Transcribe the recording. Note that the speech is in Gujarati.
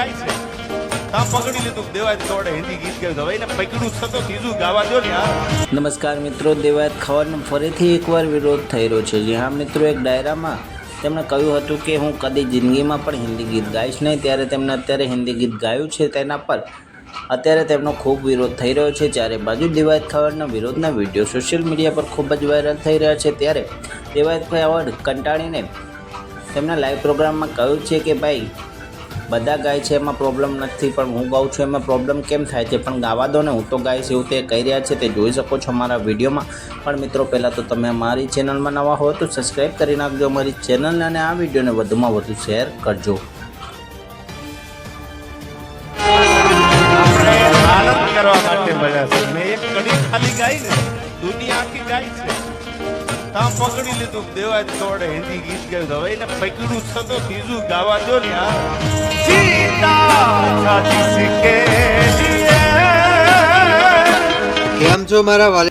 ગાય છે. નમસ્કાર મિત્રો, દેવાયત ખવરનો ફરીથી એકવાર વિરોધ થઈ રહ્યો છે. જી હા, મિત્રો, એક ડાયરામાં તેમણે કહ્યું હતું કે હું કદી જિંદગીમાં પણ હિન્દી ગીત ગાઈશ નહીં. ત્યારે તેમણે અત્યારે હિન્દી ગીત ગાયું છે તેના પર. અત્યારે તેમનો ખૂબ વિરોધ થઈ રહ્યો છે. જ્યારે બાજુ દેવાયત ખવરના વિરોધના વીડિયો સોશિયલ મીડિયા પર ખૂબ જ વાયરલ થઈ રહ્યા છે. ત્યારે દેવાયત ખવડ કંટાળીને તેમના લાઈવ પ્રોગ્રામમાં કહ્યું છે કે, ભાઈ બધા ગાય છે, એમાં પ્રોબ્લેમ નથી, પણ હું ગાઉં છું, એમાં પ્રોબ્લેમ કેમ થાય છે? પણ ગાવા દો ને હું તો ગાઈશ એવું તે કહી રહ્યા છે, તે જોઈ શકો છો મારા વિડીયોમાં. પણ મિત્રો, પહેલાં તો તમે મારી ચેનલમાં નવા હો, તો સબસ્ક્રાઈબ કરી નાખજો અમારી ચેનલને અને આ વિડીયોને વધુમાં વધુ શેર કરજો. કરવા માટે મળ્યા છે. મેં એક કડી ખાલી ગાઈ ને દુનિયા આખી ગાય છે. તા પકડી લીધું. દેવાય થોડે હિન્દી ગીત ગાયું. હવે એને પકડ્યું છે તો બીજું ગાવા દો ને જીતા કેમ છો મારા